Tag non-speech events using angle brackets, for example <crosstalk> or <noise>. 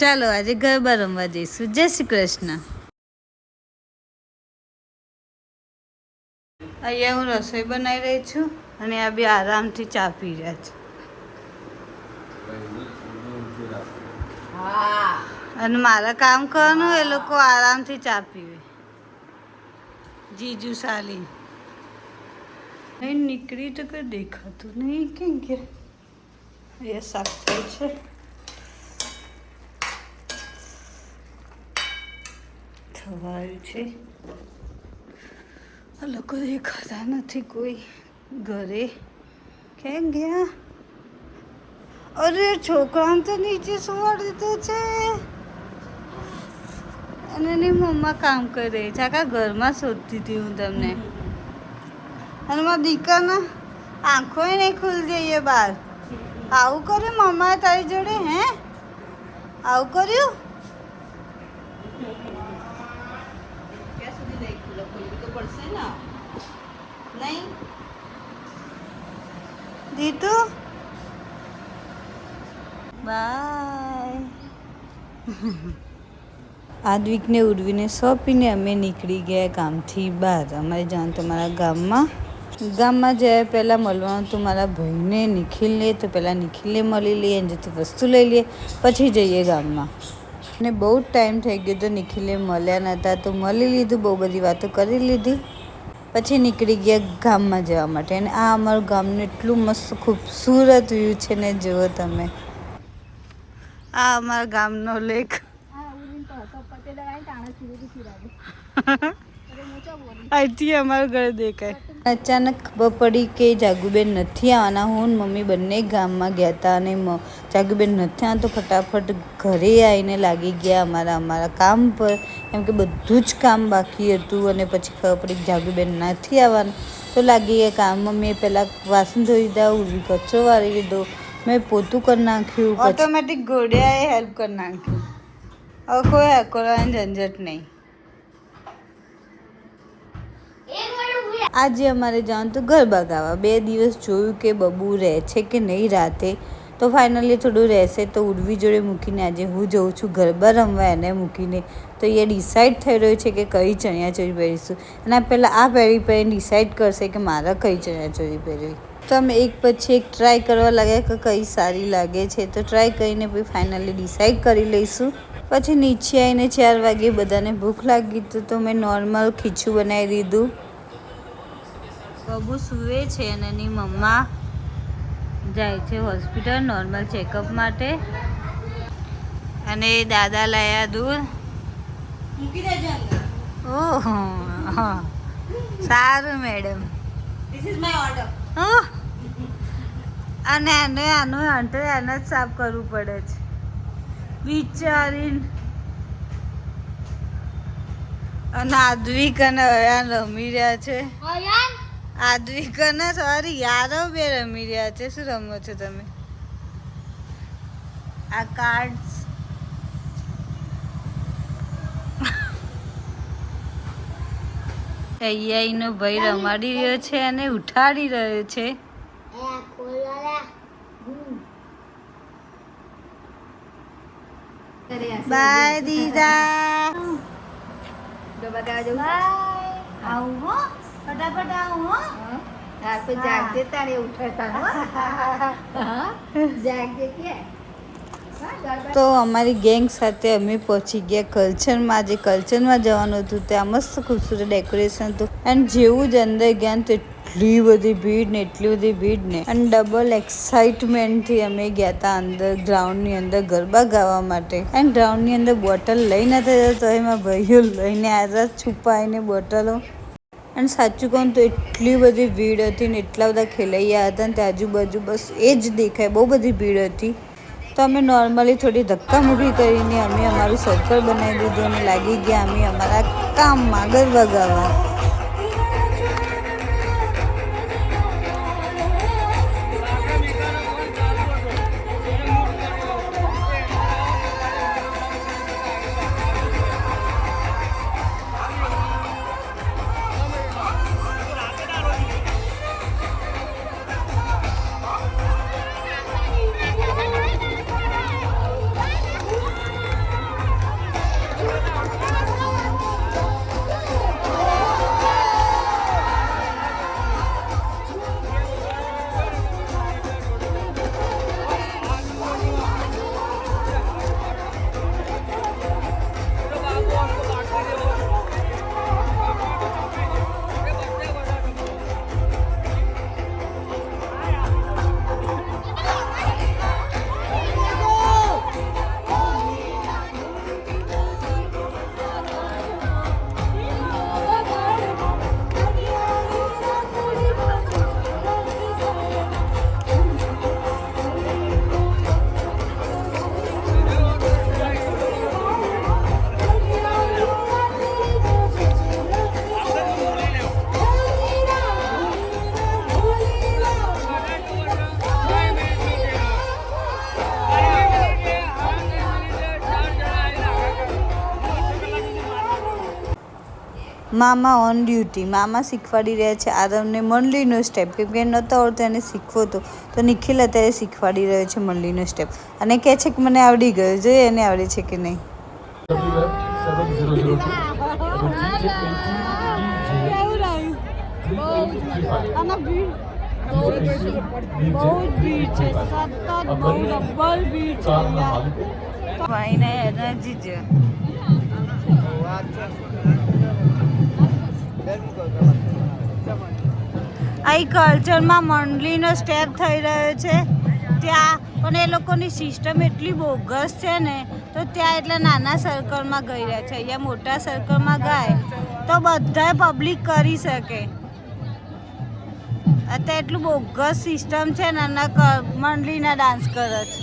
ચાલો આજે ગરબા રમવા જઈશું જય શ્રી કૃષ્ણ. અહીંયા હું રસોઈ બનાવી રહી છું અને આ બી આરામથી ચા પી રહ્યા છે. અને મારા કામ કરવાનું એ લોકો આરામથી ચા પીવે. જીજુ સાલી. નહીં નીકળી તો કઈ દેખાતું નહીં. કેમ કે એ શાક છે. થવાયું છે. આ લોકો દેખાતા નથી કોઈ ઘરે. ક્યાં ગયા? અરે, છોકરાને તો નીચે સુવાડી દીધો છે. અને એની મમ્મા કામ કરે. છે આખા ઘરમાં શોધતી હતી હું તમને. અને મારા દીકરાના આંખો નહીં ખુલી જઈએ બહાર આવું કર્યું મમ્માએ તારી જોડે, હે? આવું કર્યું? ને નહીં દીતુ બાય આદવિકને ઉર્વીને સોંપીને અમે નીકળી ગયા ગામથી બહાર અમારે જાણ તમારા ગામમાં ગામમાં જાય પહેલાં મળવાનું હતું મારા ભાઈને નિખિલને તો પહેલાં નિખિલને મળી લઈએ અને જેથી વસ્તુ લઈ લઈએ પછી જઈએ ગામમાં અને બહુ જ ટાઈમ થઈ ગયો તો નિખિલે મળ્યા નહોતા તો મળી લીધું બહુ બધી વાતો કરી લીધી પછી નીકળી ગયા ગામમાં જવા માટે. અને આ અમારું ગામનું એટલું મસ્ત ખૂબસૂરત વ્યૂ છે ને જુઓ તમે. આ અમારા ગામનો લેક <laughs> અહીંથી અમારું ઘર દેખાય. અચાનક ખબર પડી કે જાગુબેન નથી આવવાના. હું મમ્મી બંને ગામમાં ગયા હતા અને જાગુબેન નથી આવતા તો ફટાફટ ઘરે આવીને લાગી ગયા અમારા અમારા કામ પર. કેમ કે બધું જ કામ બાકી હતું અને પછી ખબર પડી જાગુબેન નથી આવવાના. તો લાગી ગયા કામ મમ્મીએ પહેલાં વાસણ ધોઈ દીધા ઉર્વી કચરો વાળી દીધો મેં પોતું કરી નાખ્યું ઓટોમેટિક ઘોડિયાએ હેલ્પ કરી નાખ્યું. હવે કોઈ અકોરાની ઝંઝટ નહીં. આજે અમારે જવાનું તો ગરબા ગાવા. બે દિવસ જોયું કે બબુ રહે છે કે નહીં રાતે. તો ફાઇનલી થોડું રહેશે તો ઉર્વી જોડે મૂકીને આજે હું જઉં છું ગરબા રમવા એને મૂકીને. તો એ ડિસાઇડ થઈ રહ્યો છે કે કઈ ચણિયાચોળી પહેરીશું. આ પહેલાં આ પહેરી પહેરી ડિસાઇડ કરશે કે મારે કઈ ચણિયાચોળી પહેરવી. તો અમે એક પછી એક ટ્રાય કરવા લાગ્યા કે કઈ સારી લાગે છે. તો ટ્રાય કરીને પછી ફાઇનલી ડિસાઇડ કરી લઈશું. પછી નીચે આવીને ચાર વાગે બધાને ભૂખ લાગી તો મેં નોર્મલ ખીચું બનાવી દીધું. બબુ સૂવે છે અને એની મમ્મા જાય છે હોસ્પિટલ નોર્મલ ચેકઅપ માટે. અને દાદા લાયા દૂધ. ઓહો સારું મેડમ! અને એને આનું અંતર એને જ સાફ કરવું પડે છે. બિચારી અને આદવિક અને અયાન રમી રહ્યા છે. આદવિક અને સોરી યાદવ બે રમી રહ્યા છે. શું રમો છો તમે? આ કાર્ડ્સ અહીંયાનો ભાઈ રમાડી રહ્યો છે અને ઉઠાડી રહ્યો છે. બાય દીદા બાય આવું હો. ફટાફટ આવું હો. હા તો જાગજે તારે ઉઠાતા જાગજે કે. તો અમારી ગેંગ સાથે અમે પહોંચી ગયા કલ્ચરમાં. જે કલ્ચરમાં જવાનું હતું ત્યાં મસ્ત ખૂબસૂરત ડેકોરેશન હતું. એન્ડ જેવું જ અંદર ગયા તો એટલી બધી ભીડ ને એટલી બધી ભીડ ને. અને ડબલ એક્સાઇટમેન્ટથી અમે ગયા હતા અંદર ગ્રાઉન્ડની અંદર ગરબા ગાવા માટે. એન્ડ ગ્રાઉન્ડની અંદર બોટલ લઈ નથી જતા તો એમાં ભાઈઓ લઈને આવ્યા છુપાઈને બોટલો. અને સાચું કહું તો એટલી બધી ભીડ હતી ને એટલા બધા ખેલૈયા હતા ને તે આજુબાજુ બસ એ જ દેખાય, બહુ બધી ભીડ હતી. તો અમે નોર્મલી થોડી ધક્કા મૂકી કરીને અમે અમારું સર્કલ બનાવી દીધું અને લાગી ગયા અમે અમારા કામમાં આગળ ગાવા મામા ઓન ડ્યુટી મામા શીખવાડી રહ્યા છે. આરવને મંડલીનો સ્ટેપ કેમ કે નહોતો આવડતો, એને શીખવો હતો. તો નિખિલ અત્યારે શીખવાડી રહ્યો છે મંડલીનો સ્ટેપ અને કહે છે કે મને આવડી ગયો. જોઈએ એને આવડે છે કે નહીં. WF 7002 અને બહુ જ ભીડ છે સતત બહુ ડબલ ભીડ છે યાર ભાઈને એનર્જી છે. અહીં કલ્ચરમાં મંડલીનો સ્ટેપ થઈ રહ્યો છે. ત્યાં પણ એ લોકોની સિસ્ટમ એટલી બોગસ છે ને, તો ત્યાં એટલા નાના સર્કલમાં ગઈ રહ્યા છે. અહીંયા મોટા સર્કલમાં ગાય, તો બધાએ પબ્લિક કરી શકે. અત્યારે એટલું બોગસ સિસ્ટમ છે ને, એના ક- મંડલીના ડાન્સ કરે છે.